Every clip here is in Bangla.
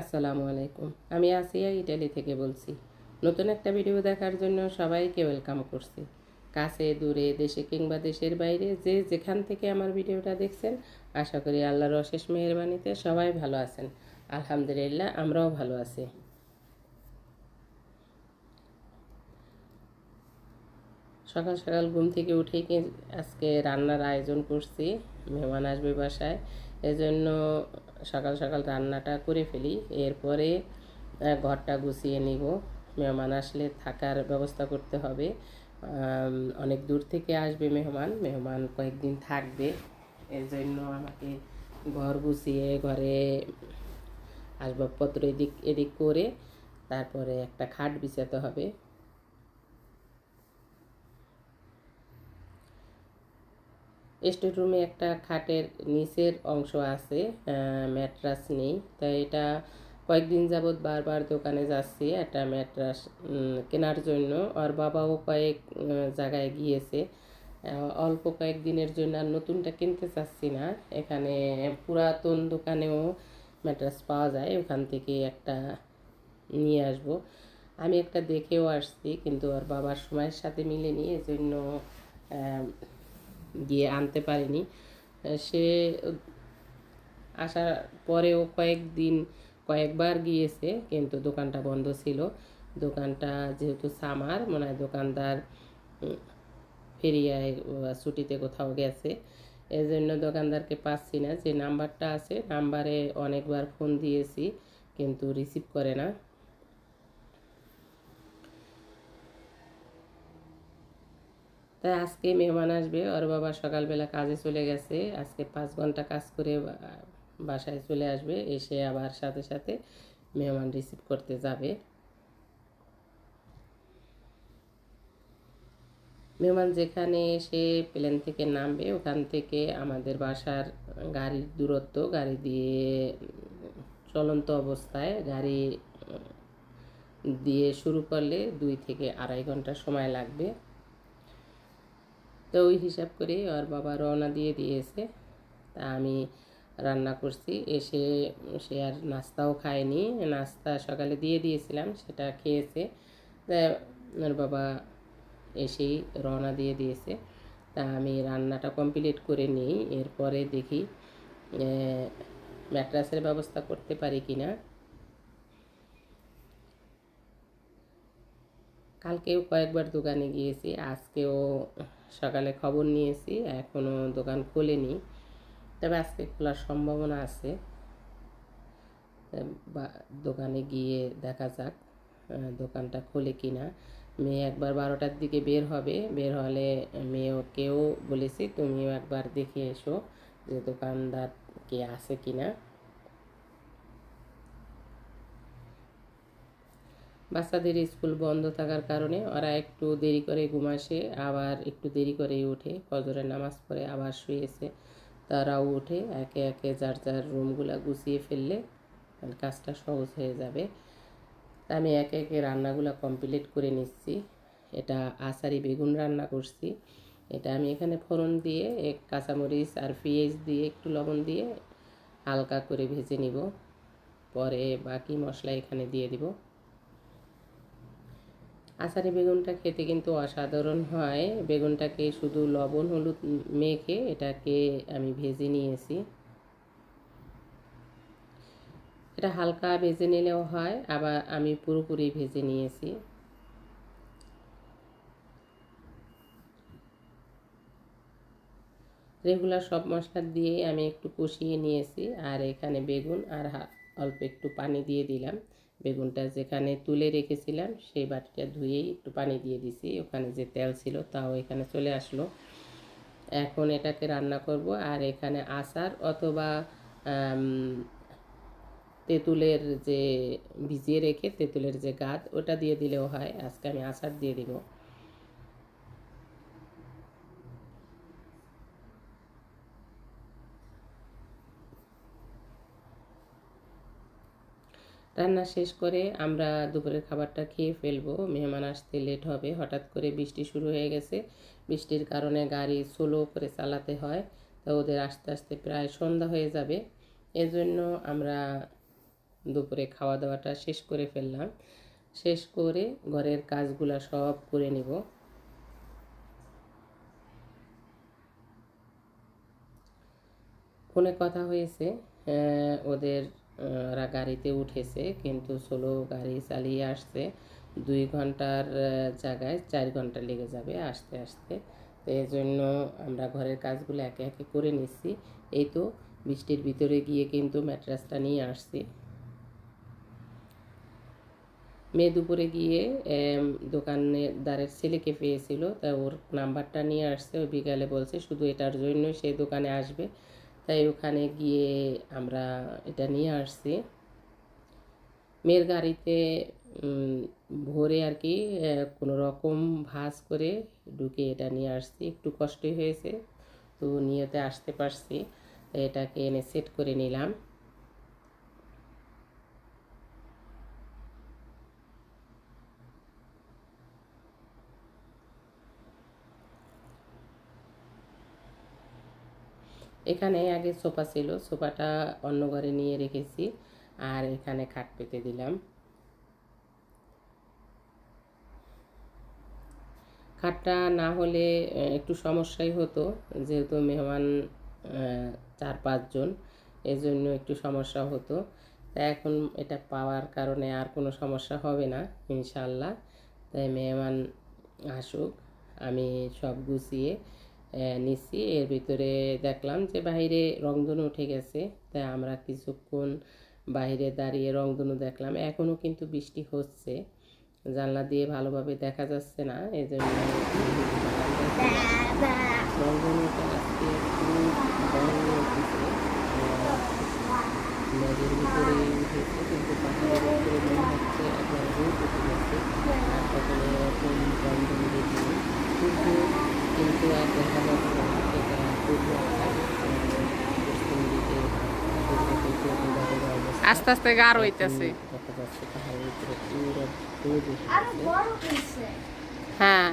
আসসালামু আলাইকুম। আমি আসিয়া ইটালি থেকে বলছি, নতুন একটা ভিডিও দেখার জন্য সবাইকে ওয়েলকাম করছি। কাছে, দূরে, দেশে কিংবা দেশের বাইরে যে যেখান থেকে আমার ভিডিওটা দেখছেন, আশা করি আল্লাহর অশেষ মেহরবানিতে সবাই ভালো আছেন। আলহামদুলিল্লাহ, আমরাও ভালো আছি। সকাল সকাল ঘুম থেকে উঠেই আজকে রান্নার আয়োজন করছি, মেহমান আসবে বাসায়। এজন্য সকাল সকাল রান্নাটা করে ফেলি। এরপরে ঘরটা গুছিয়ে নিব। মেহমান আসলে থাকার ব্যবস্থা করতে হবে। অনেক দূর থেকে আসবে মেহমান। মেহমান কয়েকদিন থাকবে। এর জন্য আমাকে ঘর গুছিয়ে ঘরে আসবাবপত্র এদিক এদিক করে তারপরে একটা খাট বিছাতে হবে। রুমে একটা খাটের নিচের অংশ আছে ম্যাট্রাস নেই। তাই এটা কয়েকদিন যাবৎ বারবার দোকানে যাচ্ছি একটা ম্যাট্রাস কেনার জন্য। আর বাবাও কয়েক জায়গায় গিয়েছে। অল্প কয়েকদিনের জন্য আর নতুনটা কিনতে চাচ্ছি না। এখানে পুরাতন দোকানেও ম্যাট্রাস পাওয়া যায় ওখান থেকে একটা নিয়ে আসব। আমি একটা দেখেও আসছি কিন্তু আর বাবার সময়ের সাথে মিলেনি এজন্য আহ, গিয়ে আনতে পারিনি। সে আসার পরেও কয়েকদিন, কয়েকবার গিয়েছে, কিন্তু দোকানটা বন্ধ ছিল। দোকানটা যেহেতু সামার, মনে হয় দোকানদার ফেরিয়ায় ছুটিতে কোথাও গেছে। এই জন্য দোকানদারকে পাচ্ছি না। যে নাম্বারটা আছে, নাম্বারে অনেকবার ফোন দিয়েছি, কিন্তু রিসিভ করে না। তাই আজকে মেহমান আসবে, ওর বাবা সকালবেলা কাজে চলে গেছে, আজকে পাঁচ ঘণ্টা কাজ করে বাসায় চলে আসবে, এসে আবার সাথে সাথে মেহমান রিসিভ করতে যাবে। মেহমান যেখানে এসে প্লেন থেকে নামবে, ওখান থেকে আমাদের বাসার গাড়ির দূরত্ব, গাড়ি দিয়ে চলন্ত অবস্থায় গাড়ি দিয়ে শুরু করলে দুই থেকে আড়াই ঘণ্টা সময় লাগবে। তো ওই হিসাব করে ওর বাবা রওনা দিয়ে দিয়েছে। তা আমি রান্না করছি। এসে সে আর নাস্তাও খায়নি। নাস্তা সকালে দিয়ে দিয়েছিলাম, সেটা খেয়েছে। ওর বাবা এসেই রওনা দিয়ে দিয়েছে। তা আমি রান্নাটা কমপ্লিট করে নিই। এরপরে দেখি ম্যাট্রাসের ব্যবস্থা করতে পারি কি না কালকেও কয়েকবার দোকানে গিয়েছি, আজকেও সকালে খবর নিয়েছি এখনও দোকান খোলেনি। তবে আজকে খোলার সম্ভাবনা আছে। দোকানে গিয়ে দেখা যাক দোকানটা খোলে কি না মেয়ে একবার বারোটার দিকে বের হবে, বের হলে মেয়েকেও বলেছি, তুমিও একবার দেখে এসো যে দোকানদার কে আছে কি না বাচ্চাদের স্কুল বন্ধ থাকার কারণে ওরা একটু দেরি করে ঘুমাসে আবার একটু দেরি করেই ওঠে। ফজরের নামাজ পড়ে আবার শুয়েছে। তারাও উঠে একে একে যার যার রুমগুলো গুছিয়ে ফেললে কাজটা সহজ হয়ে যাবে। আমি একে একে রান্নাগুলো কমপ্লিট করে নিচ্ছি। এটা আসারি বেগুন রান্না করছি। এটা আমি এখানে ফোড়ন দিয়ে, এক কাঁচামরিচ আর পেঁয়াজ দিয়ে, একটু লবণ দিয়ে হালকা করে ভেজে নিব। পরে বাকি মশলা এখানে দিয়ে দিব। আষাঢ়ি বেগুনটা খেতে কিন্তু অসাধারণ হয়। বেগুনটাকে শুধু লবণ, হলুদ মেখে এটাকে আমি ভেজে নিয়েছি। এটা হালকা ভেজে নিলেও হয়, আবার আমি পুরোপুরি ভেজে নিয়েছি। রেগুলার সব মশলা দিয়ে আমি একটু কষিয়ে নিয়েছি, আর এখানে বেগুন আর অল্প একটু পানি দিয়ে দিলাম। বেগুনটা যেখানে তুলে রেখেছিলাম, সেই বাটিটা ধুয়েই একটু পানি দিয়ে দিছি। ওখানে যে তেল ছিল তাও এখানে চলে আসলো। এখন এটাকে রান্না করব আর এখানে আচার অথবা তেঁতুলের যে ভিজিয়ে রেখে তেঁতুলের যে গাদ ওটা দিয়ে দিলেও হয়। আজকে আমি আচার দিয়ে দিব। রান্না শেষ করে আমরা দুপুরের খাবারটা খেয়ে ফেলব। মেহমান আসতে লেট হবে। হঠাৎ করে বৃষ্টি শুরু হয়ে গেছে। বৃষ্টির কারণে গাড়ি স্লো করে চালাতে হয়। তো ওদের আস্তে আস্তে প্রায় সন্ধ্যা হয়ে যাবে। এজন্য আমরা দুপুরে খাওয়া দাওয়াটা শেষ করে ফেললাম। শেষ করে ঘরের কাজগুলা সব করে নিব। ফোনে কথা হয়েছে ওদের ওরা গাড়িতে উঠেছে, কিন্তু সোলো গাড়ি চালিয়ে আসছে। দুই ঘণ্টার জায়গায় চার ঘণ্টা লেগে যাবে আসতে আসতে। তো এই জন্য আমরা ঘরের কাজগুলো একে একে করে নিচ্ছি। এই তো বৃষ্টির ভিতরে গিয়ে কিন্তু ম্যাট্রাসটা নিয়ে আসছি। মেয়ে দুপুরে গিয়ে দোকানদারের ছেলেকে পেয়েছিল, তা ওর নাম্বারটা নিয়ে আসছে। ও বিকালে বলছে, শুধু এটার জন্যই সে দোকানে আসবে। তাই ওখানে গিয়ে আমরা এটা নিয়ে আসছি। মেয়ের গাড়িতে ভোরে আর কি কোনো রকম ভাস করে ঢুকে এটা নিয়ে আসছি। একটু কষ্টই হয়েছে, তো নিয়েতে আসতে পারছি। এটাকে এনে সেট করে নিলাম। এখানে আগে সোফা ছিল, সোফাটা অন্য ঘরে নিয়ে রেখেছি, আর এখানে খাট পেতে দিলাম। খাটটা না হলে একটু সমস্যাই হতো, যেহেতু মেহমান চার পাঁচজন এই জন্য একটু সমস্যা হতো। তা এখন এটা পাওয়ার কারণে আর কোনো সমস্যা হবে না ইনশাল্লাহ তাই মেহমান আসুক, আমি সব গুছিয়ে নিচ্ছি এর ভিতরে দেখলাম যে বাইরে রংধনু উঠে গেছে, তাই আমরা কিছুক্ষণ বাইরে দাঁড়িয়ে রংধনু দেখলাম। এখনও কিন্তু বৃষ্টি হচ্ছে, জানলা দিয়ে ভালোভাবে দেখা যাচ্ছে না এই জন্য রংধনুটা আজকে নদীর ভিতরে উঠেছে, কিন্তু পাহাড়ের উপরে মনে হচ্ছে একবার রোদ উঠে গেছে। আর কখনো এরকম রংধনু কিন্তু আর দেখা যাচ্ছে না এটা পূর্ব আকাশ আহ, পশ্চিম দিকে সূর্য থেকে অন্ধকারের অবস্থা আস্তে আস্তে গাঢ় হইতেছে দেখা যাচ্ছে পাহাড়ের উপরে পুরো রোদ উঠে আরো গেছে বড় হয়েছে হ্যাঁ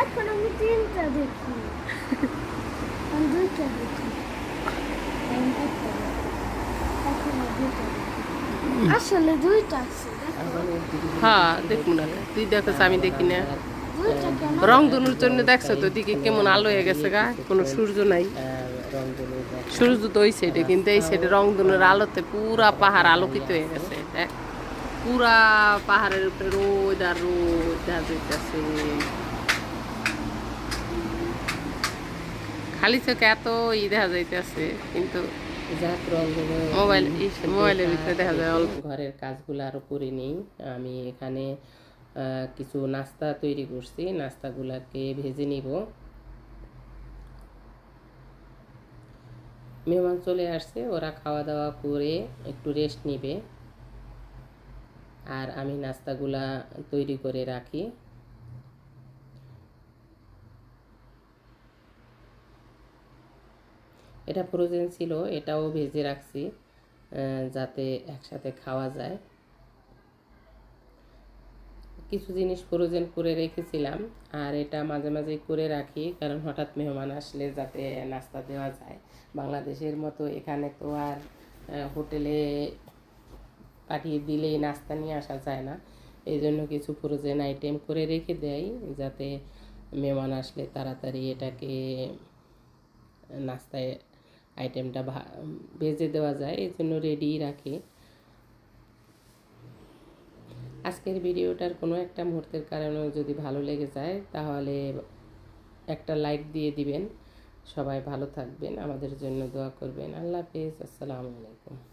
এখন আমি তিনটা দেখি আমি দুইটা দেখি আমি একটা দেখি। এখন আমি দুইটা দেখি। আসলে দুইটা আছে দেখো। আবার ওর দিকে হ্যাঁ দেখুন না তুই দেখছ আমি দেখি না দুইটা কেন রং ধনুর জন্য দেখছ তো দিকে কেমন আলো হয়ে গেছে গা? কোনো সূর্য নাই। সূর্য তো ওই সাইডে কিন্তু এই সাইডে রং ধনুর আলোতে পুরা পাহাড় আলোকিত হয়ে গেছে। পুরা পাহাড়ের উপরে রোদ আর রোদ খালি চোখে এত ই দেখা যাইতেছে কিন্তু মোবাইল মোবাইলের ভিতরে দেখা যায় অল্প। ঘরের কাজগুলো আরও করে নিই আমি এখানে কিছু নাস্তা তৈরি করছি, নাস্তাগুলাকে ভেজে নিব। মেহমান চলে আসছে, ওরা খাওয়া দাওয়া করে একটু রেস্ট নিবে। আর আমি নাস্তাগুলা তৈরি করে রাখি। এটা ফ্রোজেন ছিল, এটাও ভেজে রাখছি যাতে একসাথে খাওয়া যায়। কিছু জিনিস ফ্রোজেন করে রেখেছিলাম। আর এটা মাঝে মাঝে করে রাখি, কারণ হঠাৎ মেহমান আসলে যাতে নাস্তা দেওয়া যায়। বাংলাদেশের মতো এখানে তো আর হোটেলে পাঠিয়ে দিলেই নাস্তা নিয়ে আসা যায় না। এই জন্য কিছু ফ্রোজেন আইটেম করে রেখে দেয় যাতে মেহমান আসলে তাড়াতাড়ি এটাকে, নাস্তায় আইটেমটা ভেজে দেওয়া যায়। এই জন্য রেডি রাখি। আজকের ভিডিওটার কোনো একটা মুহূর্তের কারণে যদি ভালো লেগে যায়, তাহলে একটা লাইক দিয়ে দিবেন। সবাই ভালো থাকবেন। আমাদের জন্য দোয়া করবেন। আল্লাহ হাফেজ। আসসালামু আলাইকুম।